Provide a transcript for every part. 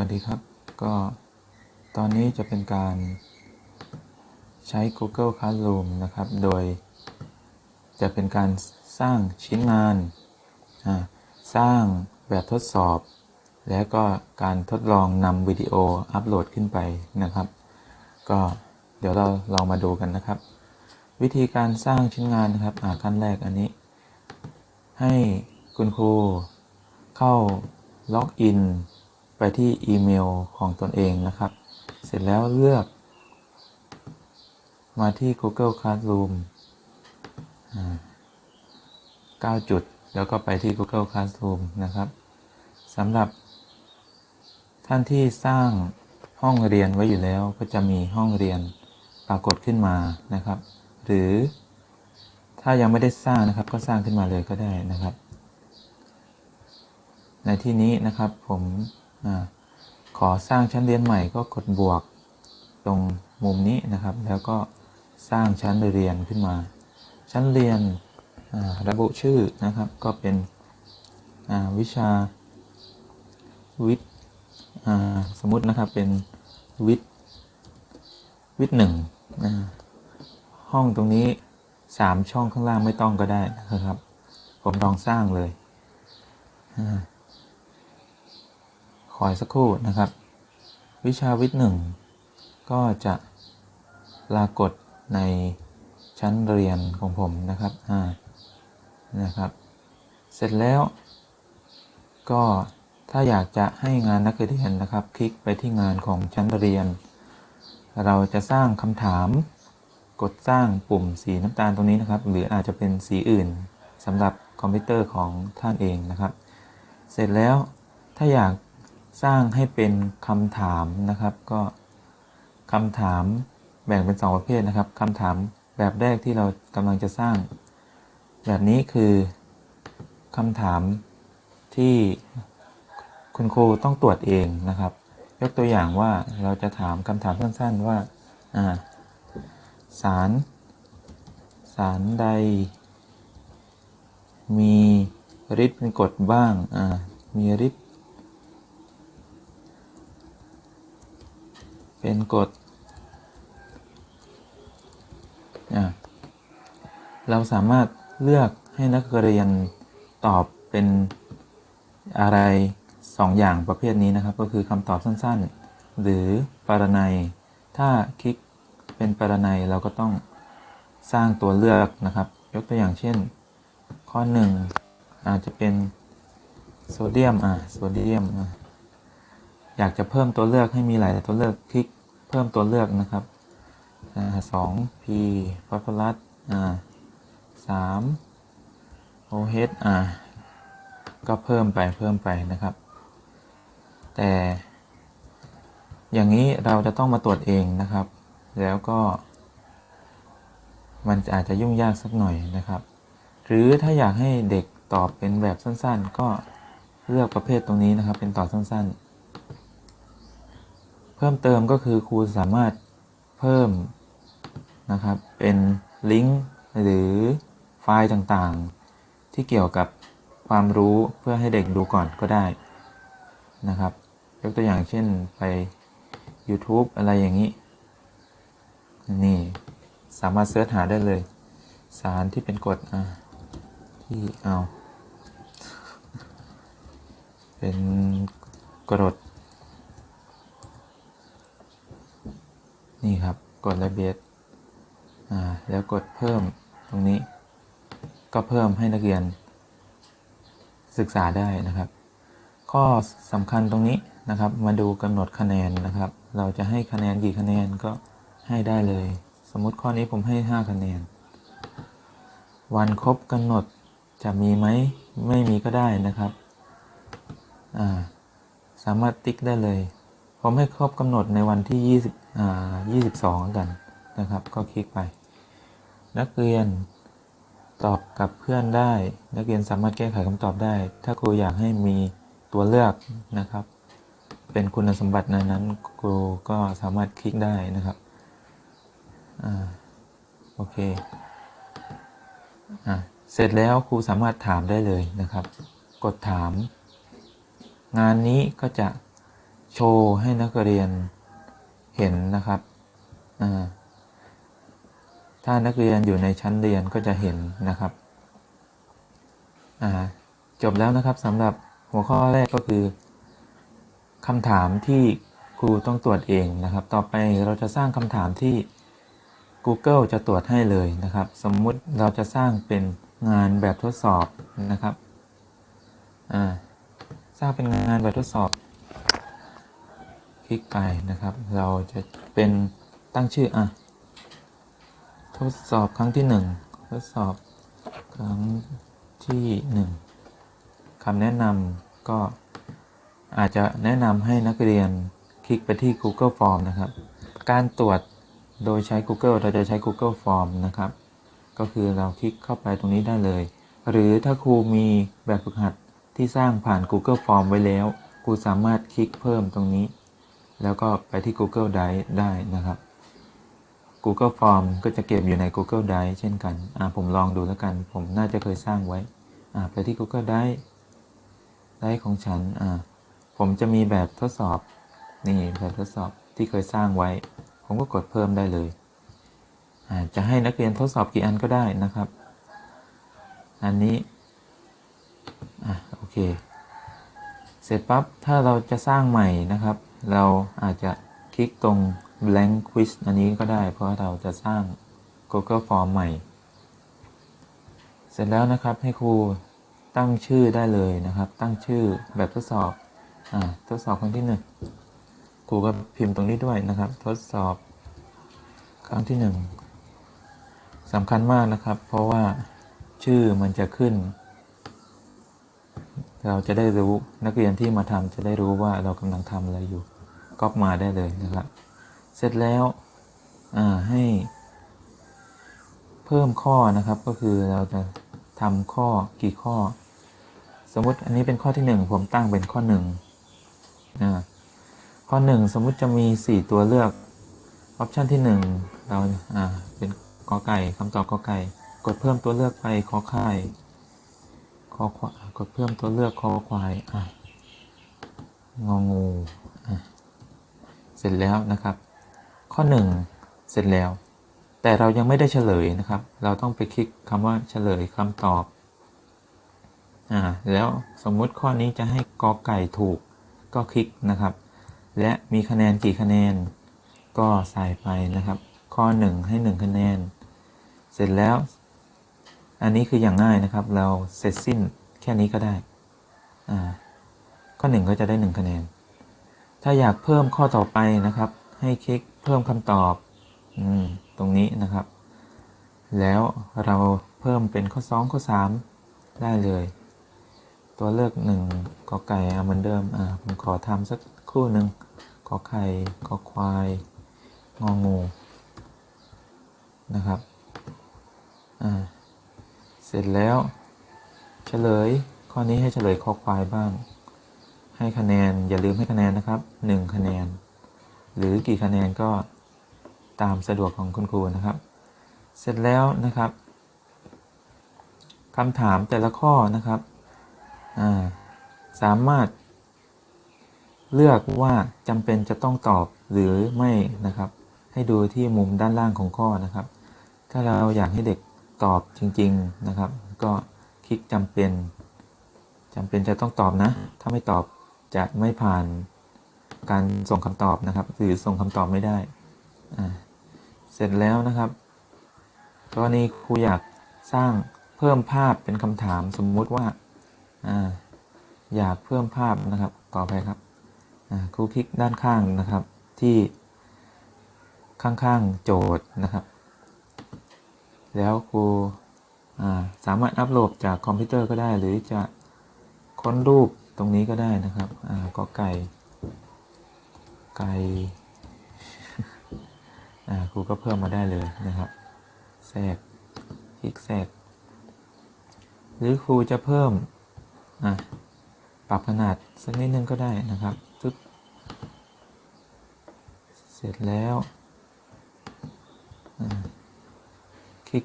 วัสดีครับ ก็ตอนนี้จะเป็นการใช้ Google Classroom นะครับ โดยจะเป็นการสร้างชิ้นงาน สร้างแบบทดสอบ และก็การทดลองนำวิดีโออัปโหลดขึ้นไปนะครับ ก็เดี๋ยวเราลองมาดูกันนะครับ วิธีการสร้างชิ้นงานนะครับขั้นแรกอันนี้ ให้คุณครูเข้าล็อกอิน ไปที่อีเมลของตนเองนะครับ เสร็จแล้วเลือก มาที่ Google Classroom อ่า9จุด แล้วก็ไปที่ Google Classroom นะครับสำหรับ ท่านที่สร้างห้องเรียนไว้อยู่แล้วก็จะมีห้องเรียนปรากฏขึ้นมานะครับ หรือถ้ายังไม่ได้สร้างนะครับ ก็สร้างขึ้นมาเลยก็ได้นะครับ ในที่นี้นะครับผม ขอสร้างชั้นเรียนใหม่ก็กดบวกตรงมุมนี้นะครับ แล้วก็สร้างชั้นเรียนขึ้นมา ชั้นเรียนระบุชื่อนะครับก็เป็นวิชาวิทย์สมมตินะครับเป็นวิทย์วิทย์หนึ่งห้องตรงนี้สามช่องข้างล่างไม่ต้องก็ได้นะครับ ผมลองสร้างเลยอ่า คอยสักครู่นะครับ วิชาวิทย์หนึ่งก็จะปรากฏในชั้นเรียนของผมนะครับอ่านะครับ เสร็จแล้ว ก็ถ้าอยากจะให้งานนักเรียนนะครับ คลิกไปที่งานของชั้นเรียน เราจะสร้างคำถาม กดสร้างปุ่มสีน้ำตาลตรงนี้นะครับ หรืออาจจะเป็นสีอื่นสำหรับคอมพิวเตอร์ของท่านเองนะครับ เสร็จแล้วถ้าอยาก สร้างให้เป็นคำถามนะครับก็คำถามแบ่งเป็น 2 ประเภทนะครับคำถามแบบแรกที่เรากำลังจะสร้าง แบบนี้คือคำถามที่คุณครูต้องตรวจเองนะครับ ยกตัวอย่างว่าเราจะถามคำถามสั้นๆว่าสาร สารใด มีฤทธิ์เป็นกรดบ้างมีฤทธิ์ เป็นกฎเราสามารถเลือกให้นักเรียนตอบเป็นอะไรสองอย่างประเภทนี้นะครับ ก็คือคำตอบสั้นๆ หรือปรนัย ถ้าคลิกเป็นปรนัยเราก็ต้องสร้างตัวเลือกนะครับ ยกตัวอย่างเช่น ข้อหนึ่งอาจจะเป็นโซเดียมอะโซเดียมอะ อยากจะเพิ่มตัวเลือกให้มีหลายตัวเลือกคลิกเพิ่มตัวเลือกนะครับสอง P ฟอสฟอรัสอ่าสาม OH อ่าก็เพิ่มไปเพิ่มไปนะครับ แต่ อย่างนี้เราจะต้องมาตรวจเองนะครับ แล้วก็ มันอาจจะยุ่งยากสักหน่อยนะครับ หรือถ้าอยากให้เด็กตอบเป็นแบบสั้นๆ ก็เลือกประเภทตรงนี้นะครับ เป็นตอบสั้นๆ พิ่มเติมก็คือครูสามารถเพิ่มนะครับเป็นลิงก์หรือไฟล์ต่างๆ ที่เกี่ยวกับความรู้เพื่อให้เด็กดูก่อนก็ได้นะครับ ยกตัวอย่างเช่นไป YouTube อะไรอย่างนี้ นี่สามารถเสิร์ชหาได้เลย สารที่เป็นกรดอะที่เอา เป็นกรด นี่ครับกดและเบสอ่าแล้วกดเพิ่มตรงนี้ ก็เพิ่มให้นักเรียน ศึกษาได้นะครับ ข้อสำคัญตรงนี้นะครับ มาดูกำหนดคะแนนนะครับ เราจะให้คะแนนกี่คะแนนก็ให้ได้เลย สมมติข้อนี้ผมให้ 5 คะแนน วันครบกำหนดจะมีไหมไม่มีก็ได้นะครับ อ่า สามารถติ๊กได้เลย ผมให้ครบกำหนดในวันที่ 20อ่า22 กันนะครับ ก็คลิกไป นักเรียนตอบกับเพื่อนได้ นักเรียนสามารถแก้ไขคำตอบได้ ถ้าครูอยากให้มีตัวเลือกนะครับ เป็นคุณสมบัตินนั้นครูก็สามารถคลิกได้นะครับอ่าโอเคอ่าเสร็จแล้วครูสามารถถามได้เลยนะครับ กดถาม งานนี้ก็จะ โชว์ให้นักเรียนเห็นนะครับ ถ้านักเรียนอยู่ในชั้นเรียนก็จะเห็นนะครับจบแล้วนะครับสำหรับหัวข้อแรกก็คือคำถามที่ครูต้องตรวจเองนะครับ ต่อไปเราจะสร้างคำถามที่ Google จะตรวจให้เลยนะครับ สมมุติเราจะสร้างเป็นงานแบบทดสอบนะครับ สร้างเป็นงานแบบทดสอบ ลิกไปนะครับ เราจะเป็นตั้งชื่ออะ ทดสอบครั้งที่หนึ่งทดสอบครั้งที่หนึ่งคำแนะนำก็อาจจะแนะนำให้นักเรียนคลิกไปที่ Google Form นะครับ การตรวจโดยใช้ Google เราจะใช้ Google Form นะครับ ก็คือเราคลิกเข้าไปตรงนี้ได้เลย หรือถ้าครูมีแบบฝึกหัดที่สร้างผ่าน Google Form ไว้แล้ว ครูสามารถคลิกเพิ่มตรงนี้ แล้วก็ไปที่ Google Drive ได้นะครับ Google Form ก็จะเก็บอยู่ใน Google Drive เช่นกันอ่าผมลองดูแล้วกัน ผมน่าจะเคยสร้างไว้อ่าไปที่ Google Drive Drive ของฉันอ่าผมจะมีแบบทดสอบ นี่แบบทดสอบที่เคยสร้างไว้ ผมก็กดเพิ่มได้เลยอ่าจะให้นักเรียนทดสอบกี่อันก็ได้นะครับ อันนี้อะโอเค เสร็จปั๊บ ถ้าเราจะสร้างใหม่นะครับ เราอาจจะคลิกตรง blank quiz อันนี้ก็ได้ เพราะเราจะสร้าง Google Form ใหม่ เสร็จแล้วนะครับให้ครูตั้งชื่อได้เลยนะครับ ตั้งชื่อแบบทดสอบอ่าทดสอบครั้งที่หนึ่งครูก็พิมพ์ตรงนี้ด้วยนะครับ ทดสอบครั้งที่หนึ่งสำคัญมากนะครับ เพราะว่าชื่อมันจะขึ้น เราจะได้รู้นักเรียนที่มาทำจะได้รู้ว่าเรากำลังทำอะไรอยู่ ก๊อปมาได้เลยนะครับ เสร็จแล้วให้ เพิ่มข้อนะครับก็คือเราจะทำข้อกี่ข้อ สมมติอันนี้เป็นข้อที่หนึ่งผมตั้งเป็นข้อหนึ่งอ่าข้อหนึ่งสมมุติจะมี 4 ตัวเลือกออปชันที่หนึ่งเราอ่าเป็นกอไก่คำตอบกอไก่ กดเพิ่มตัวเลือกไปขอไข่ขอควายกดเพิ่มตัวเลือกคอควายอะงองูอะ เสร็จแล้วนะครับ ข้อ 1 เสร็จแล้ว แต่เรายังไม่ได้เฉลยนะครับ เราต้องไปคลิกคำว่าเฉลยคำตอบอ่าแล้วสมมุติข้อนี้จะให้กอไก่ถูกก็คลิกนะครับ และมีคะแนนกี่คะแนน ก็ใส่ไปนะครับ ข้อ 1 ให้ 1 คะแนน เสร็จแล้ว อันนี้คืออย่างง่ายนะครับ เราเสร็จสิ้นแค่นี้ก็ได้อ่าข้อ 1 ก็จะได้ 1 คะแนน ถ้าอยากเพิ่มข้อต่อไปนะครับ ให้คลิกเพิ่มคำตอบอตรงนี้นะครับ แล้วเราเพิ่มเป็นข้อ 2 ข้อ 3 ได้เลย ตัวเลือก1กอไก่เหมือนเดิมอ่าผมขอทำสักครู่หนึ่งกอไข่กอควาย งองูนะครับอ่าเสร็จแล้วเฉลยข้อนี้ให้เฉลยคอควายบ้าง ให้คะแนนอย่าลืมให้คะแนนนะครับ 1 คะแนน หรือกี่คะแนนก็ตามสะดวกของคุณครูนะครับ เสร็จแล้วนะครับคำถามแต่ละข้อนะครับาสามารถ เลือกว่าจำเป็นจะต้องตอบหรือไม่นะครับ ให้ดูที่มุมด้านล่างของข้อนะครับ ถ้าเราอยากให้เด็กตอบจริง ๆนะครับ ก็คลิกจำเป็นจำเป็นจะต้องตอบนะ ถ้าไม่ตอบ จะไม่ผ่านการส่งคำตอบนะครับ หรือส่งคำตอบไม่ได้เสร็จแล้วนะครับกรณีครูอยากสร้างเพิ่มภาพเป็นคำถามสมมุติว่าอาอยากเพิ่มภาพนะครับต่อไปครับครูคลิกด้านข้างนะครับที่ข้างๆโจทย์นะครับ แล้วครูสามารถอัปโหลดจากคอมพิวเตอร์ก็ได้ หรือจะค้นรูป ตรงนี้ก็ได้นะครับ อ่าก็ไก่ ไก่ อ่าครูก็เพิ่มมาได้เลยนะครับ แทรก คลิกแทรก หรือครูจะเพิ่ม อะปรับขนาดสักนิดนึงก็ได้นะครับตึ๊บเสร็จแล้ว คลิก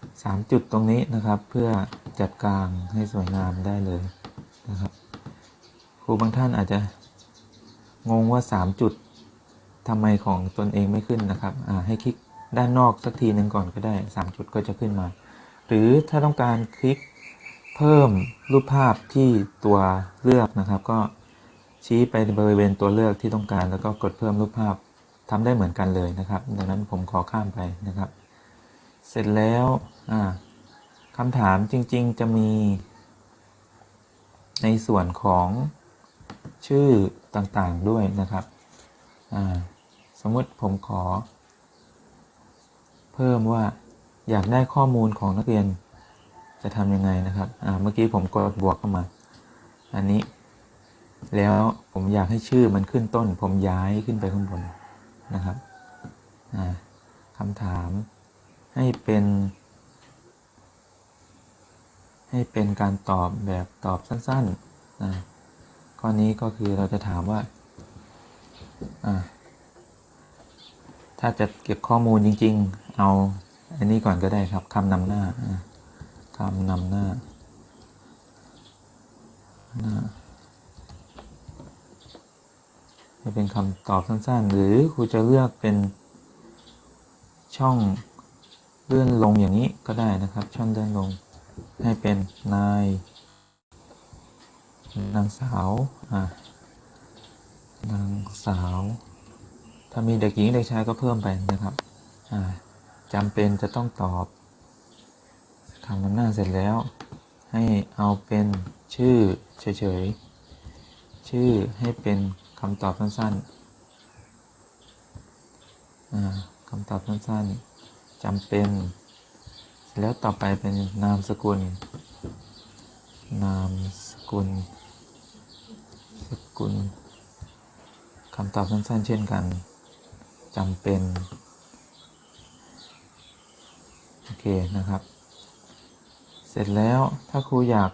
3 จุดตรงนี้นะครับ เพื่อจัดกลางให้สวยงามได้เลยนะครับ รูบางท่านอาจจะงงว่า 3 จุดทำไมของตนเองไม่ขึ้นนะครับให้คลิกด้านนอกสักทีหนึ่งก่อนก็ได้ 3 จุดก็จะขึ้นมา หรือถ้าต้องการคลิกเพิ่มรูปภาพที่ตัวเลือกนะครับ ก็ชี้ไปบริเวณตัวเลือกที่ต้องการ แล้วก็กดเพิ่มรูปภาพทำได้เหมือนกันเลยนะครับ ดังนั้นผมขอข้ามไปนะครับ เสร็จแล้วอ่าคำถามจริง ๆ จะมีในส่วนของ ชื่อต่างๆด้วยนะครับ สมมติผมขอ เพิ่มว่าอยากได้ข้อมูลของนักเรียนจะทำยังไงนะครับเมื่อกี้ผมกดบวกเข้ามา อันนี้ แล้วผมอยากให้ชื่อมันขึ้นต้น ผมย้ายขึ้นไปข้างบนนะครับคำถามให้เป็น ให้เป็นการตอบแบบตอบสั้นๆนะ ข้อนี้ก็คือเราจะถามว่า ถ้าจะเก็บข้อมูลจริง ๆ เอาอันนี้ก่อนก็ได้ครับคำนำหน้าคำนำหน้าหน้าจะเป็นคำตอบสั้นๆ หรือครูจะเลือกเป็นช่องเลื่อนลงอย่างนี้ก็ได้นะครับ ช่องเลื่อนลงให้เป็นนาย นางสาวอะนางสาว ถ้ามีเด็กหญิงเด็กชายก็เพิ่มไปนะครับอ่าจำเป็นจะต้องตอบคำนำหน้าเสร็จแล้ว ให้เอาเป็นชื่อเฉยๆ ชื่อให้เป็นคำตอบสั้นๆคำตอบสั้นๆจำเป็น แล้วต่อไปเป็นนามสกุล นามสกุล กุลคำตอบสั้นๆ เช่นกันจำเป็น โอเค นะครับ เสร็จแล้วถ้าครูอยาก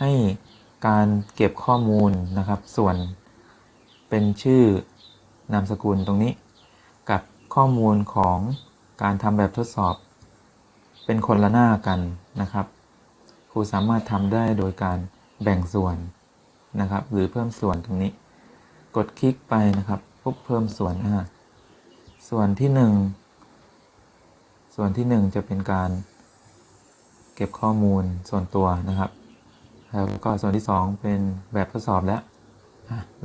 ให้การเก็บข้อมูลนะครับ ส่วนเป็นชื่อนามสกุลตรงนี้ กับข้อมูลของการทำแบบทดสอบ เป็นคนละหน้ากันนะครับ ครูสามารถทำได้โดยการแบ่งส่วน นะครับ หรือเพิ่มส่วนตรงนี้ กดคลิกไปนะครับปุ๊บเพิ่มส่วนอ่าส่วนที่หนึ่งส่วนที่หนึ่งจะเป็นการเก็บข้อมูลส่วนตัวนะครับ แล้วก็ส่วนที่สองเป็นแบบทดสอบแล้ว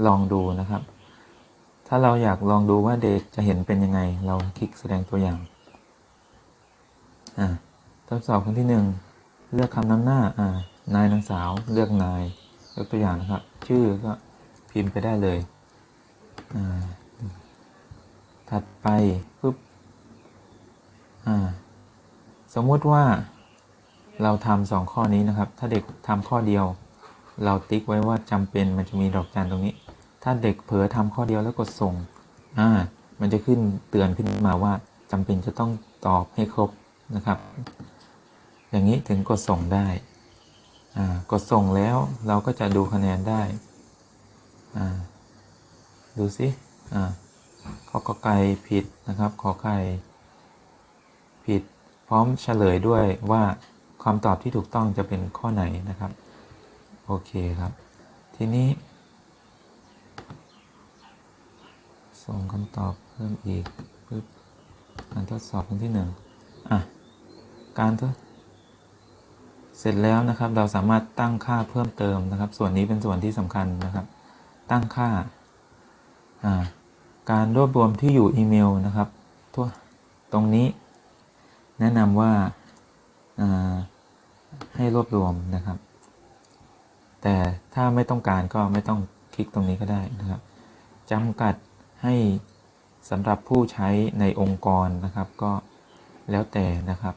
ลองดูนะครับ ถ้าเราอยากลองดูว่าเด็กจะเห็นเป็นยังไง เราคลิกแสดงตัวอย่างอ่าทดสอบครั้งที่หนึ่งเลือกคำนำหน้าอ่านายนางสาว เลือกนาย ยกตัวอย่างนะครับ ชื่อก็พิมพ์ไปได้เลย ถัดไปปุ๊บสมมติว่าเราทำสองข้อนี้นะครับ ถ้าเด็กทำข้อเดียว เราติ๊กไว้ว่าจำเป็นมันจะมีดอกจันตรงนี้ ถ้าเด็กเผลอทำข้อเดียวแล้วกดส่งอ่ามันจะขึ้นเตือนขึ้นมาว่าจำเป็นจะต้องตอบให้ครบนะครับ อย่างนี้ถึงกดส่งได้ กดส่งแล้วเราก็จะดูคะแนนได้ ดูสิขอกไก่ผิดนะครับ ขอไข่ผิดพร้อมเฉลยด้วยว่าคำตอบที่ถูกต้องจะเป็นข้อไหนนะครับ โอเคครับ ทีนี้ ส่งคำตอบเพิ่มอีกปึ๊บการทดสอบครั้งที่หนึ่งอะ การทด เสร็จแล้วนะครับเราสามารถตั้งค่าเพิ่มเติมนะครับ ส่วนนี้เป็นส่วนที่สำคัญนะครับ ตั้งค่า การรวบรวมที่อยู่อีเมลนะครับทั่วตรงนี้แนะนำว่าให้รวบรวมนะครับ แต่ถ้าไม่ต้องการก็ไม่ต้องคลิกตรงนี้ก็ได้นะครับจำกัดให้สำหรับผู้ใช้ในองค์กรนะครับ ก็แล้วแต่นะครับ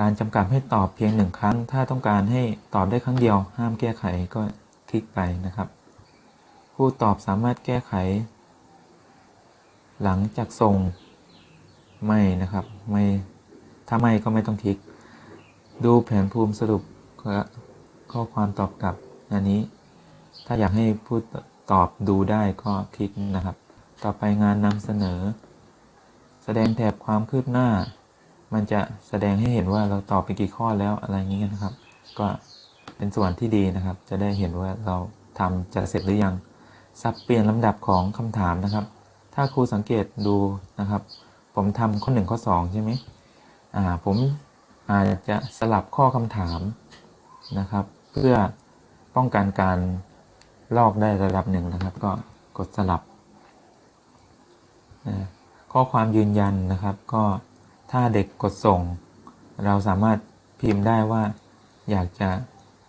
การจำกัดให้ตอบเพียงหนึ่งครั้ง ถ้าต้องการให้ตอบได้ครั้งเดียว ห้ามแก้ไขก็คลิกไปนะครับ ผู้ตอบสามารถแก้ไข หลังจากส่งไม่นะครับไม่ถ้าไม่ก็ไม่ต้องคลิก ดูแผนภูมิสรุปข้อความตอบกลับอันนี้ ถ้าอยากให้ผู้ตอบดูได้ก็คลิกนะครับ ต่อไปงานนำเสนอ แสดงแถบความคืบหน้า มันจะแสดงให้เห็นว่าเราตอบไปกี่ข้อแล้วอะไรอย่างนี้นะครับ ก็เป็นส่วนที่ดีนะครับ จะได้เห็นว่าเราทำจะเสร็จหรือยังสับเปลี่ยนลำดับของคำถามนะครับ ถ้าครูสังเกตดูนะครับ ผมทำข้อ1ข้อ2ใช่ไหมอ่าผมอาจจะสลับข้อคำถามนะครับ เพื่อป้องกันการลอกได้ระดับหนึ่งนะครับ ก็กดสลับ ข้อความยืนยันนะครับก็ ถ้าเด็กกดส่ง เราสามารถพิมพ์ได้ว่า อยากจะ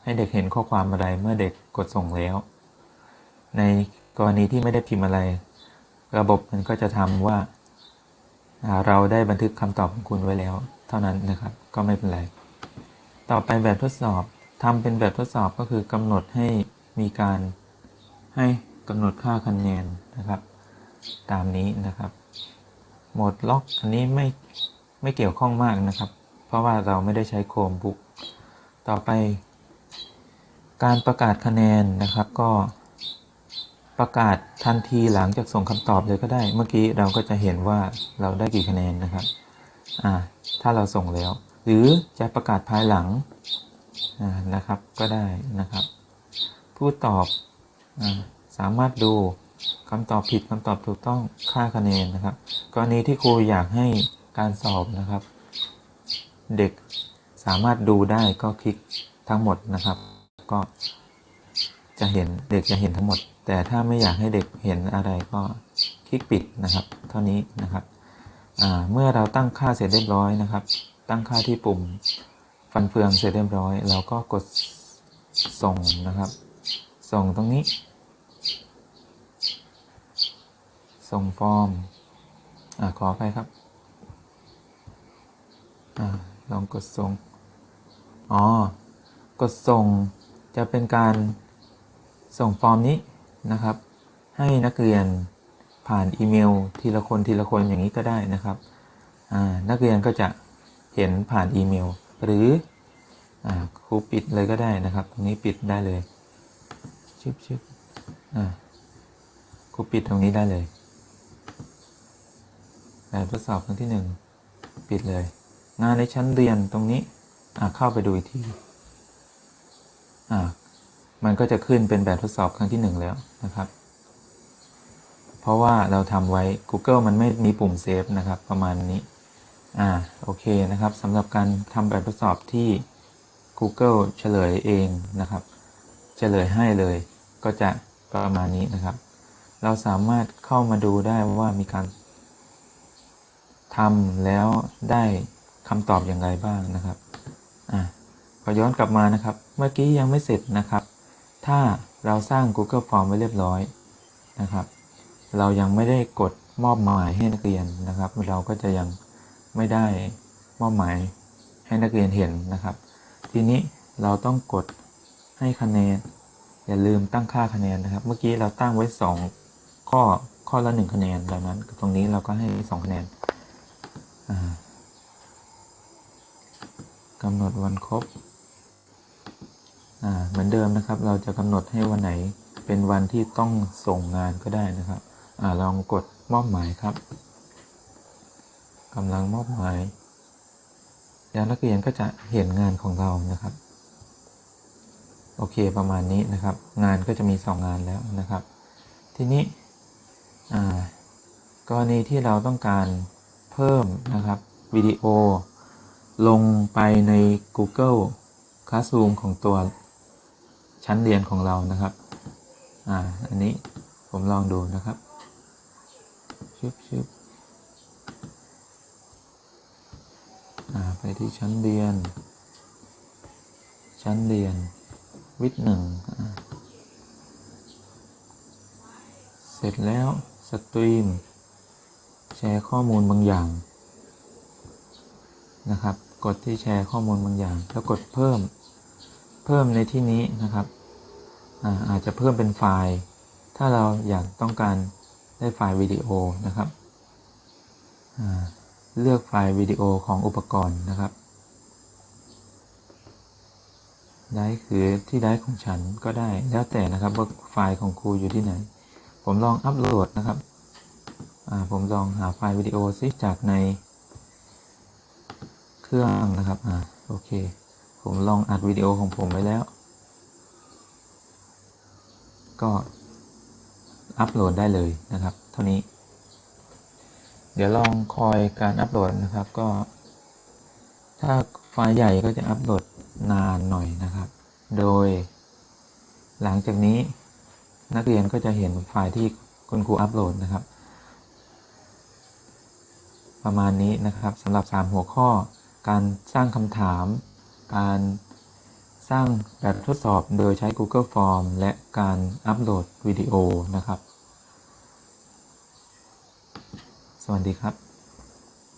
ให้เด็กเห็นข้อความอะไรเมื่อเด็กกดส่งแล้ว ในกรณีที่ไม่ได้พิมพ์อะไร ระบบมันก็จะทำว่า เราได้บันทึกคำตอบของคุณไว้แล้ว เท่านั้นนะครับ ก็ไม่เป็นไร ต่อไปแบบทดสอบทำเป็นแบบทดสอบก็คือกำหนดให้มีการให้กำหนดค่าคะแนนนะครับ ตามนี้นะครับ โหมดล็อกอันนี้ไม่ ไม่เกี่ยวข้องมากนะครับ เพราะว่าเราไม่ได้ใช้โคมบุกต่อไป การประกาศคะแนนนะครับ ก็ประกาศทันทีหลังจากส่งคำตอบเลยก็ได้ เมื่อกี้เราก็จะเห็นว่าเราได้กี่คะแนนนะครับ อ่า ถ้าเราส่งแล้ว หรือจะประกาศภายหลังนะครับ ก็ได้นะครับ ผู้ตอบอสามารถดูคำตอบผิดคำตอบถูกต้องค่าคะแนนนะครับ กรณีที่ครูอยากให้ การสอบนะครับ เด็กสามารถดูได้ก็คลิกทั้งหมดนะครับ ก็จะเห็นเด็กจะเห็นทั้งหมด แต่ถ้าไม่อยากให้เด็กเห็นอะไรก็คลิกปิดนะครับ เท่านี้นะครับเมื่อเราตั้งค่าเสร็จเรียบร้อยนะครับ ตั้งค่าที่ปุ่มฟันเฟืองเสร็จเรียบร้อย เราก็กดส่งนะครับ ส่งตรงนี้ ส่งฟอร์มอขอไปครับ อ่าลองกดส่ง อ๋อ กดส่งจะเป็นการส่งฟอร์มนี้นะครับ ให้นักเรียนผ่านอีเมล ทีละคนทีละคนอย่างนี้ก็ได้นะครับ นักเรียนก็จะเห็นผ่านอีเมล หรืออครูปิดเลยก็ได้นะครับ ตรงนี้ปิดได้เลยชิบชิบครูปิดตรงนี้ได้เลยแบบทดสอบครั้งที่หนึ่งปิดเลย งานในชั้นเรียนตรงนี้อาเข้าไปดูอีกทีอามันก็จะขึ้นเป็นแบบทดสอบครั้งที่หนึ่งแล้วนะครับ เพราะว่าเราทำไว้ Google มันไม่มีปุ่มเซฟนะครับ ประมาณนี้ อ่า โอเคนะครับสำหรับการทำแบบทดสอบที่ Google เฉลยเองนะครับ เฉลยให้เลย ก็จะประมาณนี้นะครับ เราสามารถเข้ามาดูได้ว่ามีการทำแล้วได้ คำตอบอย่างไรบ้างนะครับอ่าพอย้อนกลับมานะครับ เมื่อกี้ยังไม่เสร็จนะครับ ถ้าเราสร้าง Google Form ไว้เรียบร้อยนะครับ เรายังไม่ได้กดมอบหมายให้นักเรียนนะครับ เราก็จะยังไม่ได้มอบหมายให้นักเรียนเห็นนะครับ ทีนี้เราต้องกดให้คะแนน อย่าลืมตั้งค่าคะแนนนะครับ เมื่อกี้เราตั้งไว้ 2 ข้อข้อละ 1 คะแนนดังนั้น ตรงนี้เราก็ให้ 2 คะแนนอ่า กำหนดวันครบเหมือนเดิมนะครับ เราจะกำหนดให้วันไหนเป็นวันที่ต้องส่งงานก็ได้นะครับอลองกดมอบหมายครับกำลังมอบหมายแล้วนักเรียนก็จะเห็นงานของเรานะครับ โอเคประมาณนี้นะครับ งานก็จะมี 2 งานแล้วนะครับ ทีนี้กรณีที่เราต้องการเพิ่มนะครับวิดีโอ ลงไปใน Google Classroom ของตัวชั้นเรียนของเรานะครับ อ่า อันนี้ผมลองดูนะครับชึบชึบอ่า ไปที่ชั้นเรียน ชั้นเรียน วิทย์หนึ่งเสร็จแล้ว สตรีม แชร์ข้อมูลบางอย่าง นะครับ กดที่แชร์ข้อมูลบางอย่าง แล้วกดเพิ่ม เพิ่มในที่นี้นะครับอาอาจจะเพิ่มเป็นไฟล์ ถ้าเราอยากต้องการได้ไฟล์วิดีโอนะครับ เลือกไฟล์วิดีโอของอุปกรณ์นะครับ ได้คือที่ได้ของฉันก็ได้ แล้วแต่นะครับว่าไฟล์ของครูอยู่ที่ไหน ผมลองอัปโหลดนะครับผมลองหาไฟล์วิดีโอซิจากใน รื่องนะครับ อ่า โอเค ผมลองอัดวิดีโอของผมไว้แล้ว ก็อัปโหลดได้เลยนะครับ เท่านี้ เดี๋ยวลองคอยการอัปโหลดนะครับ ก็ ถ้าไฟล์ใหญ่ก็จะอัปโหลดนานหน่อยนะครับ โดย หลังจากนี้นักเรียนก็จะเห็นไฟล์ที่คุณครูอัปโหลดนะครับ ประมาณนี้นะครับสำหรับ 3 หัวข้อ การสร้างคำถาม การสร้างแบบทดสอบโดยใช้ Google Form และการอัปโหลดวิดีโอนะครับ สวัสดีครับ